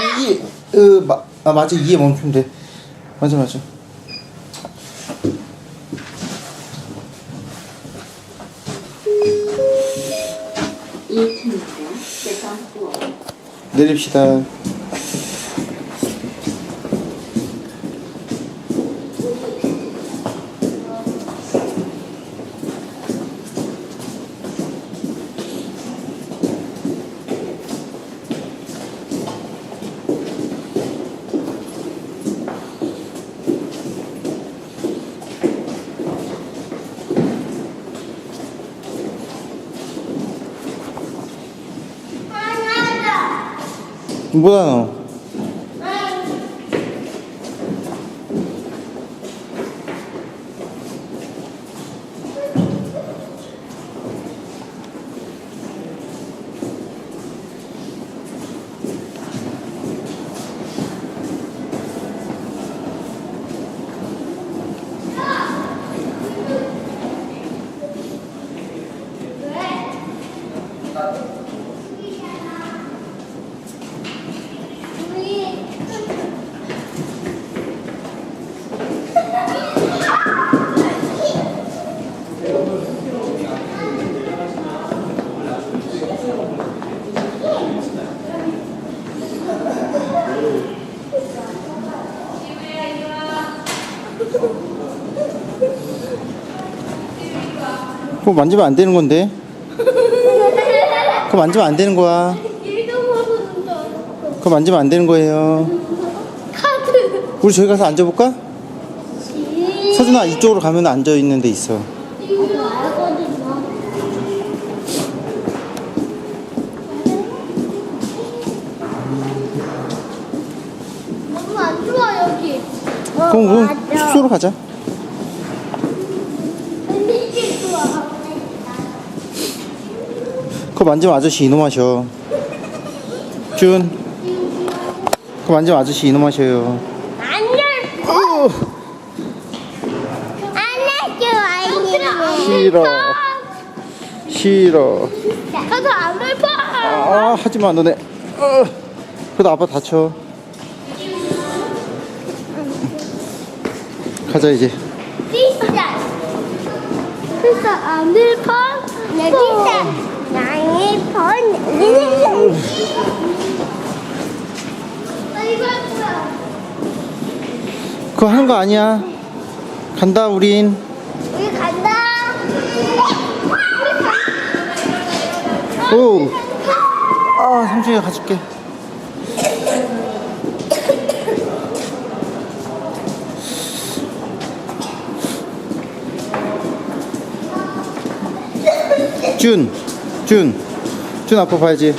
아니 이, 으, 마, 아 맞아. 이에 멈추면 돼. 맞아 맞아. 내립시다 뭐야? 너 그거 만지면 안 되는 건데 그거 만지면 안 되는 거야 그거 만지면 안 되는 거예요 카드. 우리 저기 가서 앉아볼까? 서준아 이쪽으로 가면 앉아 있는 데 있어 이거 알거든요. 너무 안 좋아 여기. 그럼 그럼 숙소로 가자 근데 이게 좋아. 그거 만지면 아저씨 이놈 하셔 준 그거 만지면 아저씨 이놈 하셔요 안녕. 안녕 아이님. 싫어 싫어 가서 안 밟아. 아 하지 마 너네 어. 그래도 아빠 다쳐 가자 이제 피자. 피자 안 밟아. 내 피자. 그거 하는 거 아니야. 간다 우린. 우리 간다. 오. 아 삼촌이가 가줄게. 준, 준, 준 아빠 봐야지.